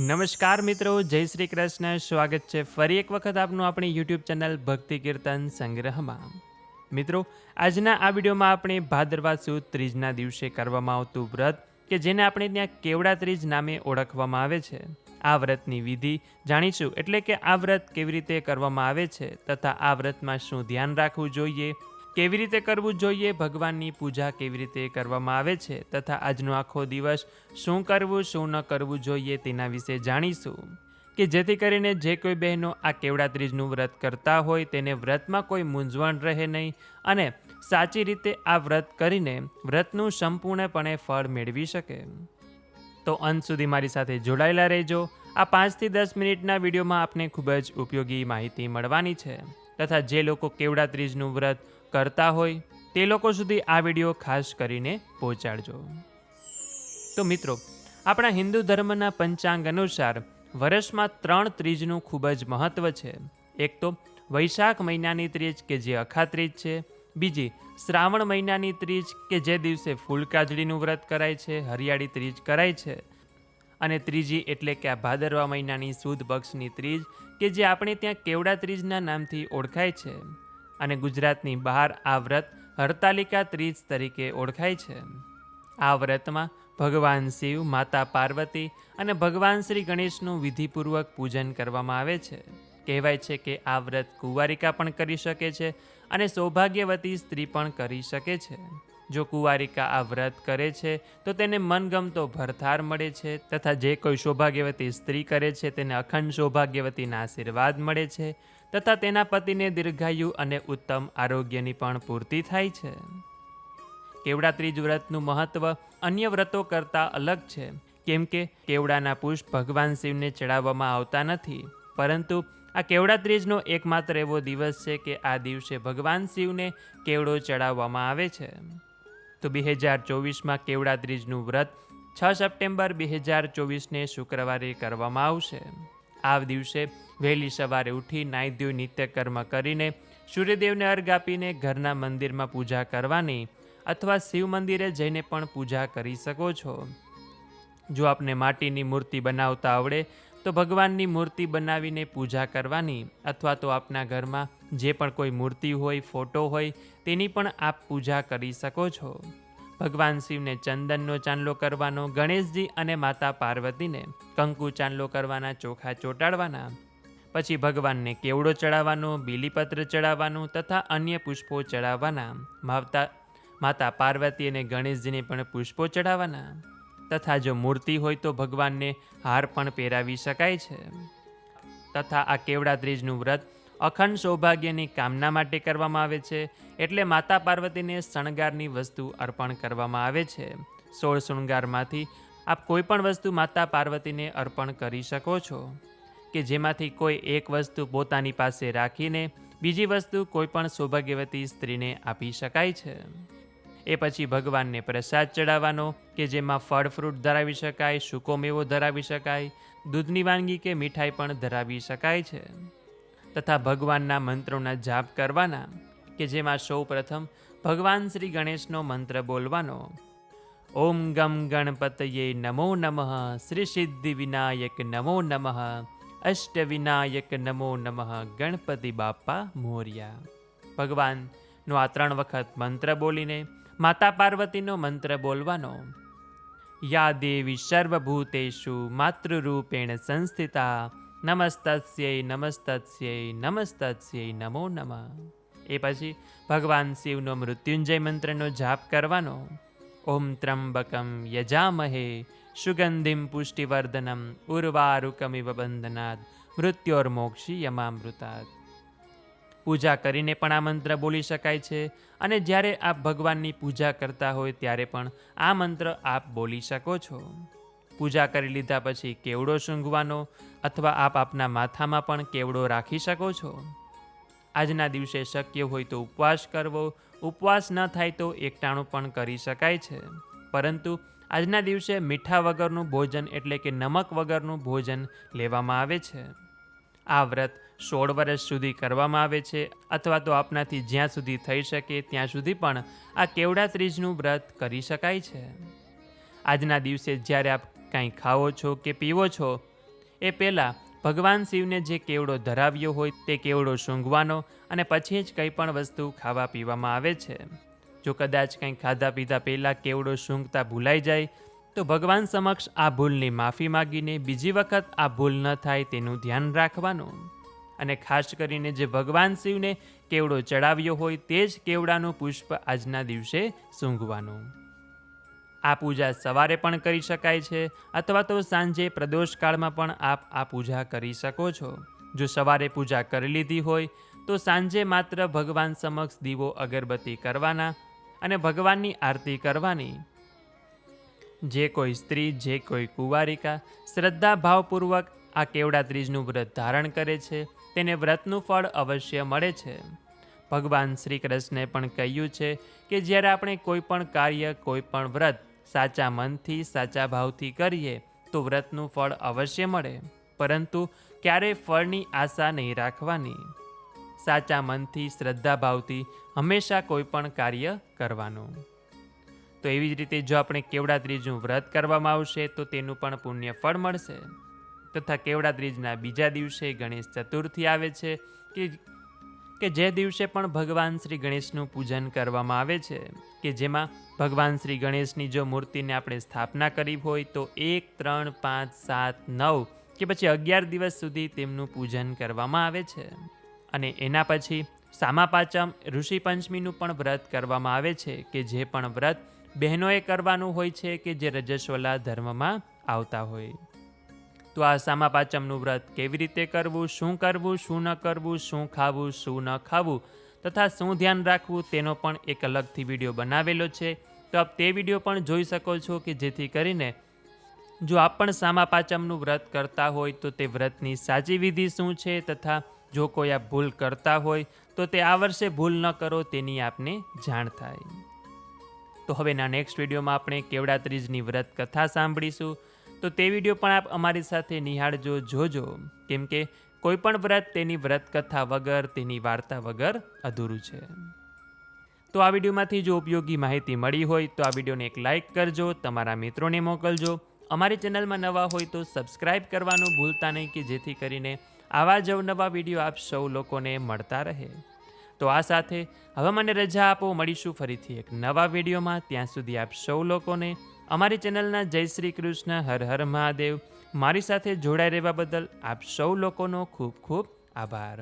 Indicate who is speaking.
Speaker 1: નમસ્કાર મિત્રો, જય શ્રી કૃષ્ણ. સ્વાગત છે ફરી એક વખત આપનું આપણી યુટ્યુબ ચેનલ ભક્તિ કીર્તન સંગ્રહમાં. મિત્રો, આજના આ વિડીયોમાં આપણે ભાદરવા સુદ ત્રીજના દિવસે કરવામાં આવતું વ્રત, કે જેને આપણે ત્યાં કેવડા ત્રીજ નામે ઓળખવામાં આવે છે. આ વ્રતની વિધિ જાણીશું, એટલે કે આ વ્રત કેવી રીતે કરવામાં આવે છે, તથા આ વ્રતમાં શું ધ્યાન રાખવું જોઈએ કેવી રીતે કરવું જોઈએ? ભગવાનની પૂજા કેવી રીતે કરવામાં આવે છે? તથા આજનો આખો દિવસ શું કરવું, શું ન કરવું જોઈએ તેના વિશે જાણીશું. કે જેથી કરીને જે કોઈ બહેનો આ કેવડા ત્રીજનું વ્રત કરતા હોય તેને વ્રતમાં કોઈ મૂંઝવણ રહે નહીં અને સાચી રીતે આ વ્રત કરીને વ્રતનું સંપૂર્ણપણે ફળ મેળવી શકે. તો અંત સુધી મારી સાથે જોડાયેલા રહેજો. આ પાંચથી દસ મિનિટના વિડીયોમાં આપને ખૂબ જ ઉપયોગી માહિતી મળવાની છે. તથા જે લોકો કેવડા ત્રીજનું વ્રત કરતા હોય તે લોકો સુધી આ વીડિયો ખાસ કરીને પહોંચાડજો. તો મિત્રો, આપણા હિન્દુ ધર્મના પંચાંગ અનુસાર વર્ષમાં ત્રણ ત્રીજનું ખૂબ જ મહત્વ છે. એક તો વૈશાખ મહિનાની ત્રીજ કે જે અખા ત્રીજ છે, બીજી શ્રાવણ મહિનાની ત્રીજ કે જે દિવસે ફૂલકાજળીનું વ્રત કરાય છે, હરિયાળી ત્રીજ કરાય છે. અને ત્રીજી એટલે કે આ ભાદરવા મહિનાની સુદ પક્ષની ત્રીજ કે જે આપણે ત્યાં કેવડા ત્રીજના નામથી ઓળખાય છે. અને ગુજરાતની બહાર આ વ્રત હરતાલિકા ત્રીજ તરીકે ઓળખાય છે. આ વ્રતમાં ભગવાન શિવ, માતા પાર્વતી અને ભગવાન શ્રી ગણેશનું વિધિપૂર્વક પૂજન કરવામાં આવે છે. કહેવાય છે કે આ વ્રત કુંવારિકા પણ કરી શકે છે અને સૌભાગ્યવતી સ્ત્રી પણ કરી શકે છે. જો કુંવારિકા આ વ્રત કરે છે, તો તેને મનગમતો ભરથાર મળે છે તથા જે કોઈ સૌભાગ્યવતી સ્ત્રી કરે છે, તેને અખંડ સૌભાગ્યવતીના આશીર્વાદ મળે છે. તથા તેના પતિને દીર્ઘાયુ અને ઉત્તમ આરોગ્યની પણ પૂર્તિ થાય છે. કેવડા ત્રીજ વ્રતનું મહત્વ અન્ય વ્રતો કરતાં અલગ છે. કેમ કે કેવડાના પુષ્પ ભગવાન શિવને ચડાવવામાં આવતા નથી. પરંતુ આ કેવડા ત્રીજનો એકમાત્ર એવો દિવસ છે કે આ દિવસે ભગવાન શિવને કેવડો ચડાવવામાં આવે છે. તો બે હજાર ચોવીસમાં કેવડા ત્રીજનું વ્રત છ સપ્ટેમ્બર બે હજાર ચોવીસને શુક્રવારે કરવામાં આવશે. આ દિવસે વહેલી સવારે ઉઠી નાહી ધોઈ નિત્યકર્મ કરીને સૂર્યદેવને અર્ઘ આપીને ઘરના મંદિરમાં પૂજા કરવાની અથવા શિવ મંદિરે જઈને પણ પૂજા કરી શકો છો. જો આપને માટીની મૂર્તિ બનાવતા આવડે, તો ભગવાનની મૂર્તિ બનાવીને પૂજા કરવાની અથવા તો આપના ઘરમાં જે પણ કોઈ મૂર્તિ હોય, ફોટો હોય, તેની પણ આપ પૂજા કરી શકો છો. ભગવાન શિવને ચંદનનો ચાંદલો કરવાનો, ગણેશજી અને માતા પાર્વતીને કંકુ ચાંદલો કરવાના, ચોખા ચોંટાડવાના, પછી ભગવાનને કેવડો ચડાવવાનો, બીલીપત્ર ચડાવવાનું તથા અન્ય પુષ્પો ચડાવવાના, માવતા, માતા પાર્વતી અને ગણેશજીને પણ પુષ્પો ચડાવવાના તથા જો મૂર્તિ હોય તો ભગવાનને હાર પણ પહેરાવી શકાય છે. તથા આ કેવડા ત્રીજનું વ્રત અખંડ સૌભાગ્યની કામના માટે કરવામાં આવે છે, એટલે માતા પાર્વતીને શણગારની વસ્તુ અર્પણ કરવામાં આવે છે. સોળ શૃંગારમાંથી આપ કોઈ પણ વસ્તુ માતા પાર્વતીને અર્પણ કરી શકો છો. કે જેમાંથી કોઈ એક વસ્તુ પોતાની પાસે રાખીને બીજી વસ્તુ કોઈ પણ સૌભાગ્યવતી સ્ત્રીને આપી શકાય છે. એ પછી ભગવાનને પ્રસાદ ચડાવવાનો, કે જેમાં ફળ ફ્રૂટ ધરાવી શકાય, સૂકો મેવો ધરાવી શકાય, દૂધની વાનગી કે મીઠાઈ પણ ધરાવી શકાય છે. તથા ભગવાનના મંત્રોના જાપ કરવાના, કે જેમાં સૌ પ્રથમ ભગવાન શ્રી ગણેશનો મંત્ર બોલવાનો. ઓમ ગમ ગણપતયે નમો નમઃ, શ્રી સિદ્ધિ વિનાયક નમો નમઃ, અષ્ટ વિનાયક નમો નમઃ, ગણપતિ બાપા મોર્યા. ભગવાનનો આ ત્રણ વખત મંત્ર બોલીને માતા પાર્વતીનો મંત્ર બોલવાનો. યા દેવી સર્વભૂતેષુ માતૃરૂપેણ સંસ્થિતા નમસ્તસ્યૈ નમસ્તસ્યય નમસ્તસ્યય નમો નમઃ. એ પછી ભગવાન શિવનો મૃત્યુંજય મંત્રનો જાપ કરવાનો. ઓમ ત્રંબકમ યજામહે સુગંધિમ પુષ્ટિવર્ધનમ ઉર્વારુકમિવ બંધનાદ મૃત્યોર્મોક્ષી યમામૃતાદ પૂજા કરીને પણ આ મંત્ર બોલી શકાય છે અને જ્યારે આપ ભગવાનની પૂજા કરતા હોય ત્યારે પણ આ મંત્ર આપ બોલી શકો છો. પૂજા કરી લીધા પછી કેવડો સૂંઘવાનો અથવા આપ આપના માથામાં પણ કેવડો રાખી શકો છો? આજના દિવસે શક્ય હોય તો ઉપવાસ કરવો, ઉપવાસ ન થાય તો એકટાણું પણ કરી શકાય છે. પરંતુ આજના દિવસે મીઠા વગરનું ભોજન એટલે કે નમક વગરનું ભોજન લેવામાં આવે છે. આ વ્રત સોળ વર્ષ સુધી કરવામાં આવે છે અથવા તો આપનાથી જ્યાં સુધી થઈ શકે ત્યાં સુધી પણ આ કેવડા ત્રીજનું વ્રત કરી શકાય છે. આજના દિવસે જ્યારે આપ કાંઈ ખાઓ છો કે પીવો છો? એ પહેલાં ભગવાન શિવને જે કેવડો ધરાવ્યો હોય તે કેવડો સૂંઘવાનો અને પછી જ કંઈ પણ વસ્તુ ખાવા પીવામાં આવે છે. જો કદાચ કંઈ ખાધા પીધા પહેલાં કેવડો સૂંઘતા ભૂલાઈ જાય, તો ભગવાન સમક્ષ આ ભૂલની માફી માગીને બીજી વખત આ ભૂલ ન થાય તેનું ધ્યાન રાખવાનું. અને ખાસ કરીને જે ભગવાન શિવને કેવડો ચડાવ્યો હોય તે જ કેવડાનું પુષ્પ આજના દિવસે સૂંઘવાનું. આ પૂજા સવારે પણ કરી શકાય છે અથવા તો સાંજે પ્રદોષકાળમાં પણ આપ આ પૂજા કરી શકો છો. જો સવારે પૂજા કરી લીધી હોય, તો સાંજે માત્ર ભગવાન સમક્ષ દીવો અગરબત્તી કરવાના અને ભગવાનની આરતી કરવાની. જે કોઈ સ્ત્રી, જે કોઈ કુંવારિકા શ્રદ્ધા ભાવપૂર્વક આ કેવડા ત્રીજનું વ્રત ધારણ કરે છે, તેને વ્રતનું ફળ અવશ્ય મળે છે. ભગવાન શ્રી કૃષ્ણે પણ કહ્યું છે કે જ્યારે આપણે કોઈ પણ કાર્ય, કોઈ પણ વ્રત સાચા મનથી, સાચા ભાવથી કરીએ તો વ્રતનું ફળ અવશ્ય મળે. પરંતુ ક્યારેય ફળની આશા નહીં રાખવાની. સાચા મનથી, શ્રદ્ધા ભાવથી હંમેશા કોઈ પણ કાર્ય કરવાનું. તો એવી જ રીતે જો આપણે કેવડા ત્રીજનું વ્રત કરવામાં આવશે તો તેનું પણ પુણ્ય ફળ મળશે. તથા કેવડા ત્રીજના બીજા દિવસે ગણેશ ચતુર્થી આવે છે કે કે જે દિવસે પણ ભગવાન શ્રી ગણેશનું પૂજન કરવામાં આવે છે, કે જેમાં ભગવાન શ્રી ગણેશની જો મૂર્તિને આપણે સ્થાપના કરી હોય તો એક, ત્રણ, પાંચ, સાત, નવ કે પછી અગિયાર દિવસ સુધી તેમનું પૂજન કરવામાં આવે છે. અને એના પછી સામા પાંચમ ઋષિ પંચમીનું પણ વ્રત કરવામાં આવે છે, કે જે પણ વ્રત બહેનોએ કરવાનું હોય છે, કે જે રજસ્વલા ધર્મમાં આવતા હોય. તો આ સામા પાંચમનું વ્રત. કેવી રીતે કરવું, શું કરવું, શું ન કરવું, શું ખાવું, શું ન ખાવું તથા શું ધ્યાન રાખવું તેનો પણ એક અલગથી વીડિયો બનાવેલો છે. તો આપ તે વીડિયો પણ જોઈ શકો છો કે જેથી કરીને જો આપ પણ સામા પાંચમનું વ્રત કરતા હોય તો તે વ્રતની સાચી વિધિ શું છે તથા જો કોઈ આ ભૂલ કરતા હોય તો તે આ વર્ષે ભૂલ ન કરો તેની આપને જાણ થાય. તો હવેના નેક્સ્ટ વિડીયોમાં આપણે કેવડા ત્રીજની વ્રત કથા સાંભળીશું. તો તે વીડિયો પણ આપ અમારી સાથે નિહાળજો, જોજો. કેમ કે કોઈ પણ વ્રત તેની વ્રતકથા વગર, તેની વાર્તા વગર અધૂરું છે. તો આ વિડીયોમાંથી જો ઉપયોગી માહિતી મળી હોય તો આ વિડીયોને એક લાઇક કરજો, તમારા મિત્રોને મોકલજો. અમારી ચેનલમાં નવા હોય તો સબસ્ક્રાઇબ કરવાનું ભૂલતા નહીં કે જેથી કરીને આવા જ અવનવા વીડિયો આપ સૌ લોકોને મળતા રહે. તો આ સાથે હવે મને રજા આપો, મળીશું ફરીથી એક નવા વિડીયોમાં. ત્યાં સુધી આપ સૌ લોકોને અમારી ચેનલના જય શ્રી કૃષ્ણ, હર હર મહાદેવ. મારી સાથે જોડાઈ રહેવા બદલ આપ સૌ લોકોનો ખૂબ ખૂબ આભાર.